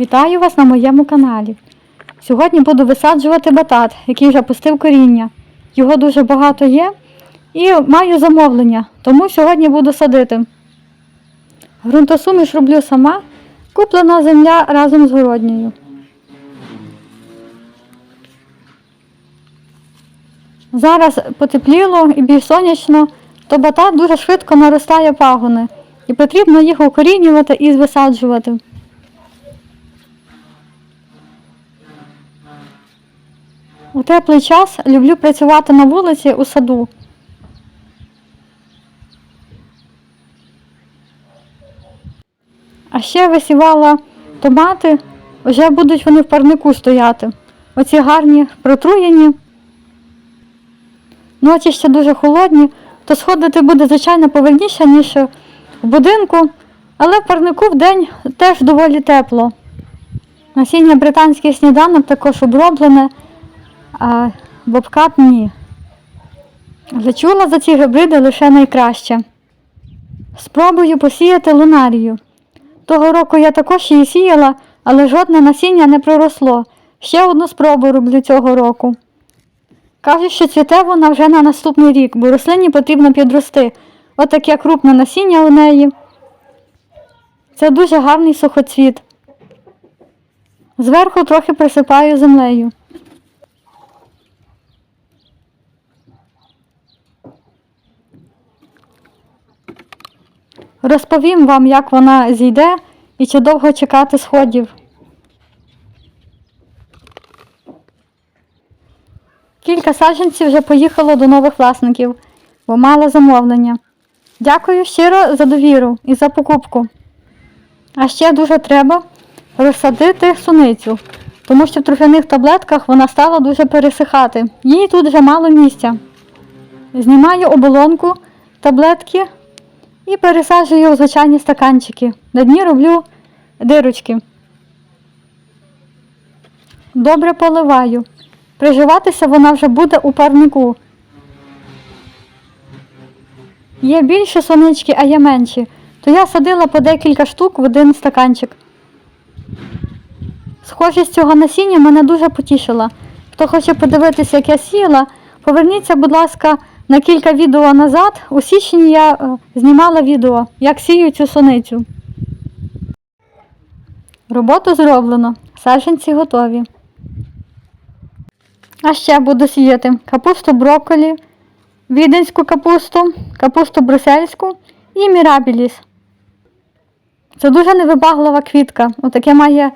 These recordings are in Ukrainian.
Вітаю вас на моєму каналі. Сьогодні буду висаджувати батат, який вже пустив коріння. Його дуже багато є і маю замовлення, тому сьогодні буду садити. Грунтосуміш роблю сама, куплена земля разом з городньою. Зараз потепліло і більш сонячно, то батат дуже швидко наростає пагони, і потрібно їх укорінювати і висаджувати. У теплий час люблю працювати на вулиці у саду. А ще висівала томати, вже будуть вони в парнику стояти. Оці гарні, протруєні. Ночі ще дуже холодні, то сходити буде, звичайно, повільніше, ніж в будинку, але в парнику в день теж доволі тепло. Насіння британський сніданок також оброблене, а бобкат ні. Але чула за ці гібриди лише найкраще. Спробую посіяти лунарію. Того року я також її сіяла, але жодне насіння не проросло. Ще одну спробу роблю цього року. Кажуть, що цвіте вона вже на наступний рік, бо рослині потрібно підрости. Отаке крупне насіння у неї. Це дуже гарний сухоцвіт. Зверху трохи присипаю землею. Розповім вам, як вона зійде і чи довго чекати сходів. Кілька саджанців вже поїхало до нових власників, бо мало замовлення. Дякую щиро за довіру і за покупку. А ще дуже треба розсадити суницю, тому що в трофяних таблетках вона стала дуже пересихати. Їй тут вже мало місця. Знімаю оболонку таблетки і пересаджую у звичайні стаканчики. На дні роблю дирочки. Добре поливаю. Приживатися вона вже буде у парнику. Є більші сонички, а є менші, то я садила по декілька штук в один стаканчик. Схожість цього насіння мене дуже потішила. Хто хоче подивитися, як я сіяла, поверніться, будь ласка, на кілька відео назад. У січні я е, знімала відео, як сію цю соницю. Роботу зроблено, саджанці готові. А ще буду сіяти капусту брокколі, віденську капусту, капусту брусельську і мірабіліс. Це дуже невибаглива квітка. Отаке має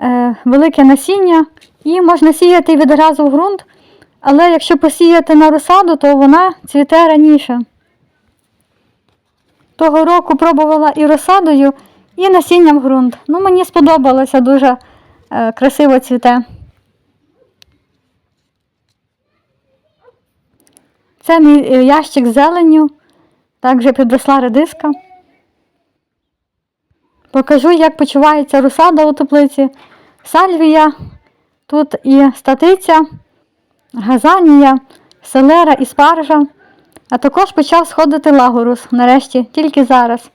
е, велике насіння. Її можна сіяти відразу в ґрунт, але якщо посіяти на розсаду, то вона цвіте раніше. Того року пробувала і розсадою, і насінням ґрунт. Ну, мені сподобалося дуже е, красиво цвіте. Це мій е, ящик з зеленню, так підросла редиска. Покажу, як почувається розсада у теплиці. Сальвія, тут і статиця, газанія, селера і спаржа. А також почав сходити лагорус нарешті, тільки зараз.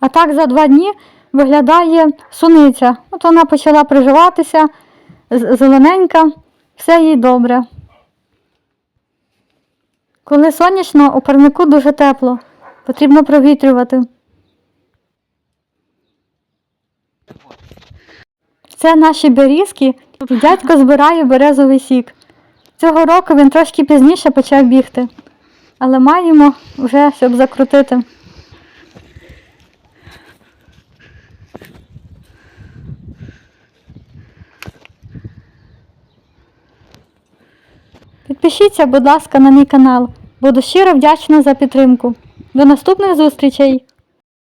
А так за два дні виглядає суниця. От вона почала приживатися, зелененька, все їй добре. Коли сонячно, у парнику дуже тепло. Потрібно провітрювати. Це наші берізки, і дядько збирає березовий сік. Цього року він трошки пізніше почав бігти, але маємо вже, щоб закрутити. Підпишіться, будь ласка, на мій канал. Буду щиро вдячна за підтримку. До наступних зустрічей!